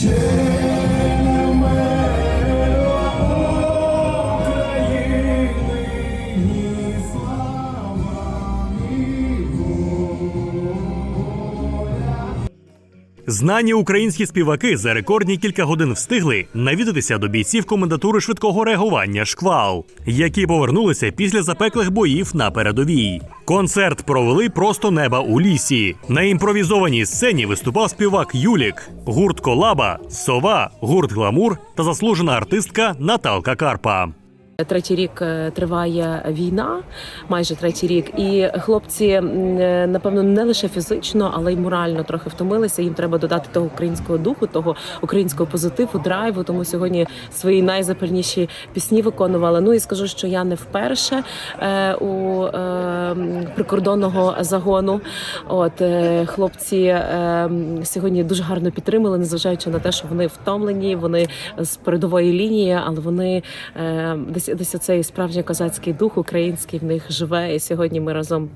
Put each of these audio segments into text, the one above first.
Yeah. Знані українські співаки за рекордні кілька годин встигли навідатися до бійців комендатури швидкого реагування Шквал, які повернулися після запеклих боїв на передовій. Концерт провели просто неба у лісі. На імпровізованій сцені виступав співак Юлік, гурт Колаба, Сова, гурт Гламур та заслужена артистка Наталка Карпа. Третій рік е, триває війна, майже третій рік, і хлопці е, напевно не лише фізично, але й морально трохи втомилися. Їм треба додати того українського духу, того українського позитиву, драйву. Тому сьогодні свої найзапальніші пісні виконували. Ну і скажу, що я не вперше е, у прикордонного загону. От хлопці сьогодні дуже гарно підтримали, незважаючи на те, що вони втомлені, вони з передової лінії, але вони е, десь десь цей справжній козацький дух український в них живе. І сьогодні ми разом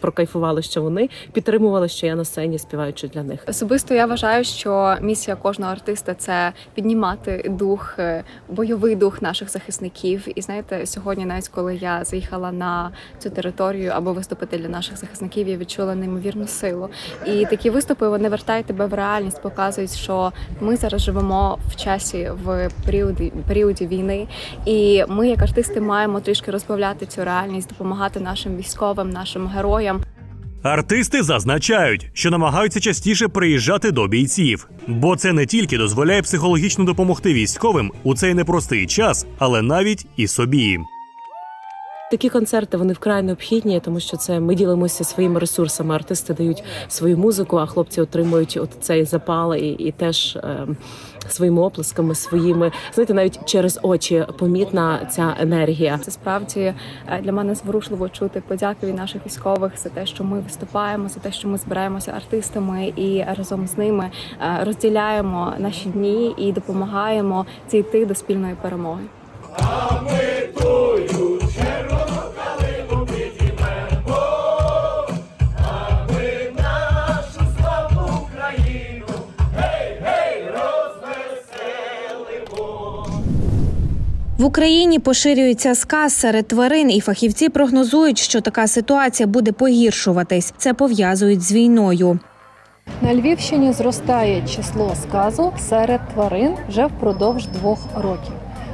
прокайфували, що вони підтримували, що я на сцені співаючи для них. Особисто я вважаю, що місія кожного артиста це піднімати дух, е, бойовий дух наших захисників. І знаєте, сьогодні, навіть коли я заїхала на цю територію або виступити для наших захисників, я відчула неймовірну силу. І такі виступи вони вертають тебе в реальність, показують, що ми зараз живемо в часі в періоді періоді війни, і ми, як артисти, маємо трішки розбавляти цю реальність, допомагати нашим військовим, нашим героям. Артисти зазначають, що намагаються частіше приїжджати до бійців, бо це не тільки дозволяє психологічно допомогти військовим у цей непростий час, але навіть і собі. Такі концерти вони вкрай необхідні, тому що це ми ділимося своїми ресурсами. Артисти дають свою музику, а хлопці отримують от цей запал і, і теж е, своїми оплесками, своїми знаєте, навіть через очі помітна ця енергія. Це справді е, для мене зворушливо чути подяки від наших військових за те, що ми виступаємо, за те, що ми збираємося артистами і разом з ними е, розділяємо наші дні і допомагаємо зійти до спільної перемоги. В Україні поширюється сказ серед тварин, і фахівці прогнозують, що така ситуація буде погіршуватись. Це пов'язують з війною. На Львівщині зростає число сказу серед тварин вже впродовж двох років.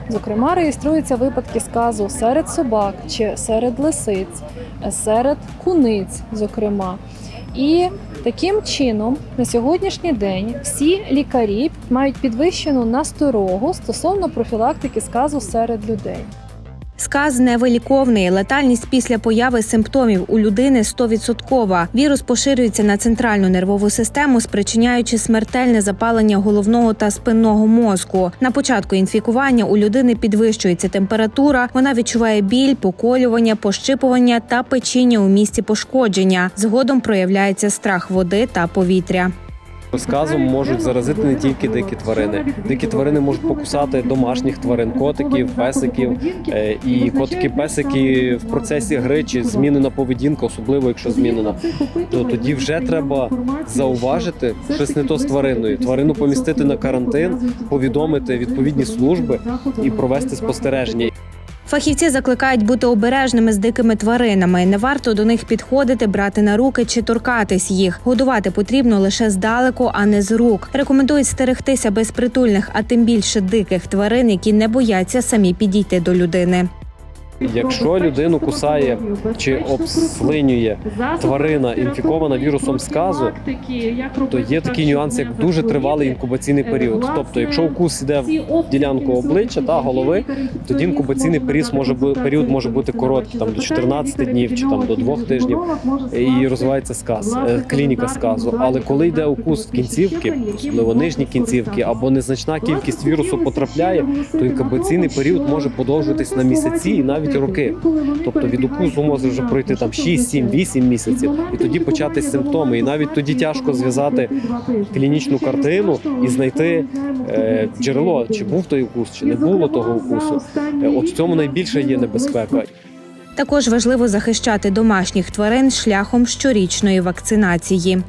Зокрема, реєструються випадки сказу серед собак чи серед лисиць, серед куниць, зокрема. І таким чином на сьогоднішній день всі лікарі мають підвищену насторогу стосовно профілактики сказу серед людей. Сказ невиліковний. Летальність після появи симптомів у людини 100%. Вірус поширюється на центральну нервову систему, спричиняючи смертельне запалення головного та спинного мозку. На початку інфікування у людини підвищується температура. Вона відчуває біль, поколювання, пощипування та печіння у місці пошкодження. Згодом проявляється страх води та повітря. Сказом можуть заразити не тільки дикі тварини. Дикі тварини можуть покусати домашніх тварин, котиків, песиків. Е, І котики, песики в процесі гри чи змінена поведінка, особливо якщо змінена, то тоді вже треба зауважити щось не то з твариною. Тварину помістити на карантин, повідомити відповідні служби і провести спостереження. Фахівці закликають бути обережними з дикими тваринами. Не варто до них підходити, брати на руки чи торкатись їх. Годувати потрібно лише здалеку, а не з рук. Рекомендують стерегтися безпритульних, а тим більше диких тварин, які не бояться самі підійти до людини. Якщо людину кусає чи обслинює тварина інфікована вірусом сказу, то є такий нюанс, як дуже тривалий інкубаційний період. Тобто, якщо укус іде в ділянку обличчя та голови, тоді інкубаційний період може бути період може бути короткий, там до 14 днів чи там до 2 тижнів, і розвивається сказ, е, клініка сказу. Але коли йде укус в кінцівки, особливо нижні кінцівки, або незначна кількість вірусу потрапляє, то інкубаційний період може подовжуватись на місяці і навіть роки. Тобто від укусу може вже пройти там 6, 7, 8 місяців, і тоді початись симптоми. І навіть тоді тяжко зв'язати клінічну картину і знайти е, джерело, чи був той укус, чи не було того укусу. Е, От в цьому найбільше є небезпека. Також важливо захищати домашніх тварин шляхом щорічної вакцинації.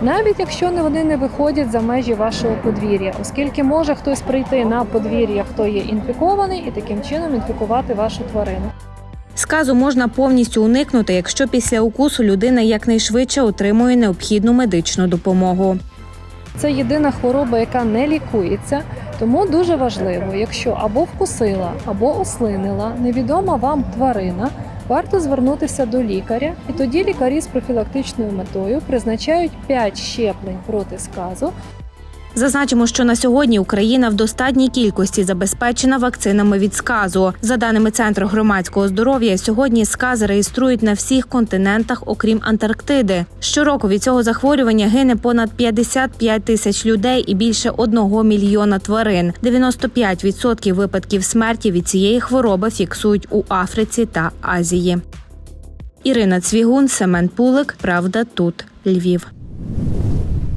Навіть якщо вони не виходять за межі вашого подвір'я, оскільки може хтось прийти на подвір'я, хто є інфікований, і таким чином інфікувати вашу тварину. Сказу можна повністю уникнути, якщо після укусу людина якнайшвидше отримує необхідну медичну допомогу. Це єдина хвороба, яка не лікується. Тому дуже важливо, якщо або вкусила, або ослинила невідома вам тварина, варто звернутися до лікаря, і тоді лікарі з профілактичною метою призначають 5 щеплень проти сказу Зазначимо, що на сьогодні Україна в достатній кількості забезпечена вакцинами від сказу. За даними Центру громадського здоров'я, сьогодні сказ реєструють на всіх континентах, окрім Антарктиди. Щороку від цього захворювання гине понад 55 тисяч людей і більше одного мільйона тварин. 95% випадків смерті від цієї хвороби фіксують у Африці та Азії. Ірина Цвігун, Семен Пулик. Правда, тут Львів.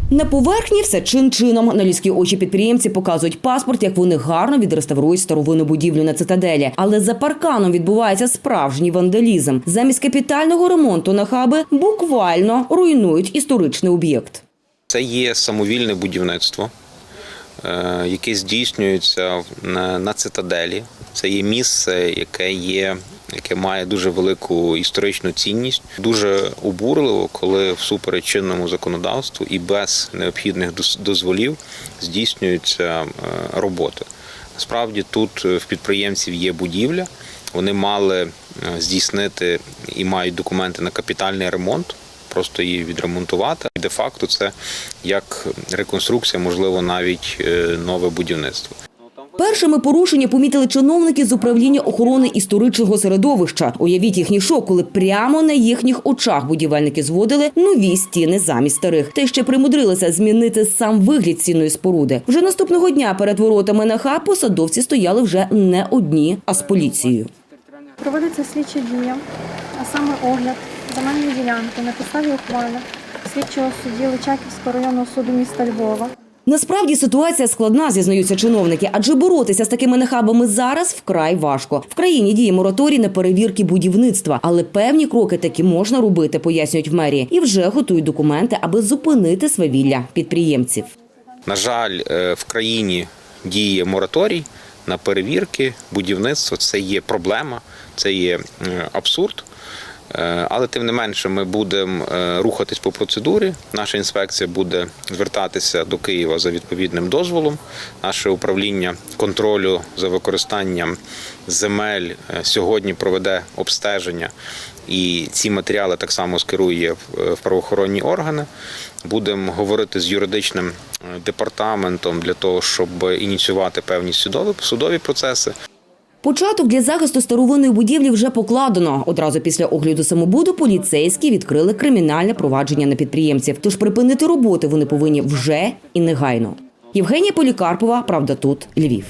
На поверхні все чин-чином. На людські очі підприємці показують паспорт, як вони гарно відреставрують старовинну будівлю на цитаделі. Але за парканом відбувається справжній вандалізм. Замість капітального ремонту на хаби буквально руйнують історичний об'єкт. Це є самовільне будівництво, е, яке здійснюється на цитаделі. Це є місце, яке є. Яке має дуже велику історичну цінність, дуже обурливо, коли всупереч чинному законодавству і без необхідних доз- дозволів здійснюються е, роботи. Насправді тут е, в підприємців є будівля, вони мали е, здійснити і мають документи на капітальний ремонт просто її відремонтувати. І де-факто це як реконструкція, можливо, навіть нове будівництво. Першими порушення помітили чиновники з управління охорони історичного середовища. Уявіть їхній шок, коли прямо на їхніх очах будівельники зводили нові стіни замість старих. Та ще примудрилися змінити сам вигляд цінної споруди. Вже наступного дня перед воротами на хаб посадовці стояли вже не одні, а з поліцією. Проводиться слідчі дії, а саме огляд земельної ділянки на підставі ухвали слідчого судді Личаківського районного суду міста Львова. Насправді ситуація складна, зізнаються чиновники, адже боротися з такими нахабами зараз вкрай важко. В країні діє мораторій на перевірки будівництва, але певні кроки таки можна робити, пояснюють в мерії, і вже готують документи, аби зупинити свавілля підприємців. На жаль, е, в країні діє мораторій на перевірки, будівництво. Це є проблема, це є е, абсурд. Е, Але тим не менше, ми будемо е, рухатись по процедурі. Наша інспекція буде звертатися до Києва за відповідним дозволом. Наше управління контролю за використанням земель е, сьогодні проведе обстеження. І ці матеріали так само скерує в- правоохоронні органи. Будемо говорити з юридичним департаментом для того, щоб ініціювати певні судові процеси. Початок для захисту старовинної будівлі вже покладено. Одразу після огляду самобуду поліцейські відкрили кримінальне провадження на підприємців. Тож припинити роботи вони повинні вже і негайно. Євгенія Полікарпова, правда, тут Львів.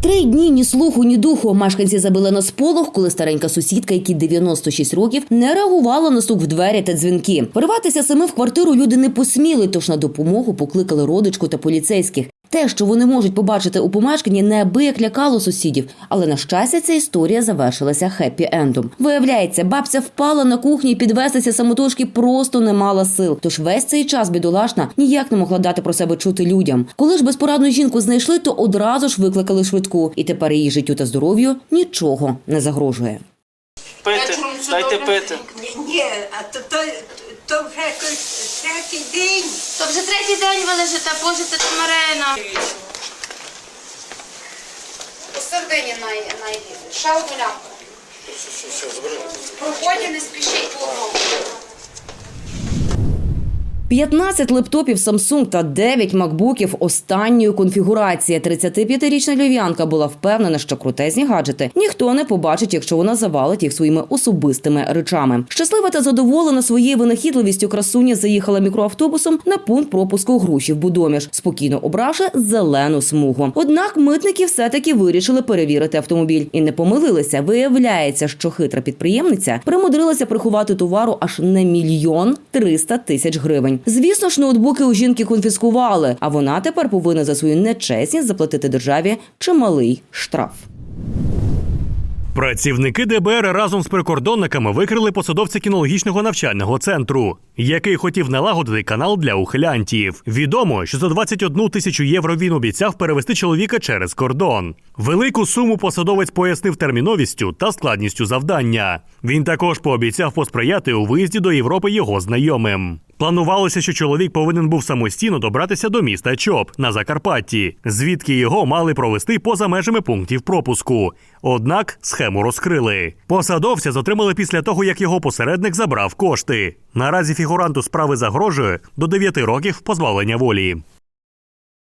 Три дні ні слуху, ні духу. Мешканці забили на сполох, коли старенька сусідка, якій 96 років, не реагувала на стук в двері та дзвінки. Вириватися саме в квартиру люди не посміли, тож на допомогу покликали родичку та поліцейських. Те, що вони можуть побачити у помешканні, неабияк лякало сусідів. Але на щастя, ця історія завершилася хеппі-ендом. Виявляється, бабця впала на кухні і підвестися самотужки просто не мала сил. Тож весь цей час бідолашна ніяк не могла дати про себе чути людям. Коли ж безпорадну жінку знайшли, то одразу ж викликали швидку, і тепер її життю та здоров'ю нічого не загрожує. Пити, дайте пити. Ні, а то, то, то вже третій день. То вже третій день ви лежите, боже, ти Марина. Посередині най, найлізе. Ще одну лямку. Проході, не спішіть по одному. 15 лептопів Samsung та 9 макбуків останньої конфігурації. 35-річна львів'янка була впевнена, що крутезні гаджети ніхто не побачить, якщо вона завалить їх своїми особистими речами. Щаслива та задоволена своєю винахідливістю красуня заїхала мікроавтобусом на пункт пропуску Грушів Будоміж, спокійно обравши зелену смугу. Однак митники все-таки вирішили перевірити автомобіль і не помилилися. Виявляється, що хитра підприємниця примудрилася приховати товару аж на мільйон триста тисяч гривень. Звісно ж, ноутбуки у жінки конфіскували, а вона тепер повинна за свою нечесність заплатити державі чималий штраф. Працівники ДБР разом з прикордонниками викрили посадовця кінологічного навчального центру, який хотів налагодити канал для ухилянтів. Відомо, що за 21 тисячу євро він обіцяв перевести чоловіка через кордон. Велику суму посадовець пояснив терміновістю та складністю завдання. Він також пообіцяв посприяти у виїзді до Європи його знайомим. Планувалося, що чоловік повинен був самостійно добратися до міста Чоп на Закарпатті, звідки його мали провести поза межами пунктів пропуску. Однак схему розкрили. Посадовця затримали після того, як його посередник забрав кошти. Наразі фігуранту справи загрожує до 9 років позбавлення волі.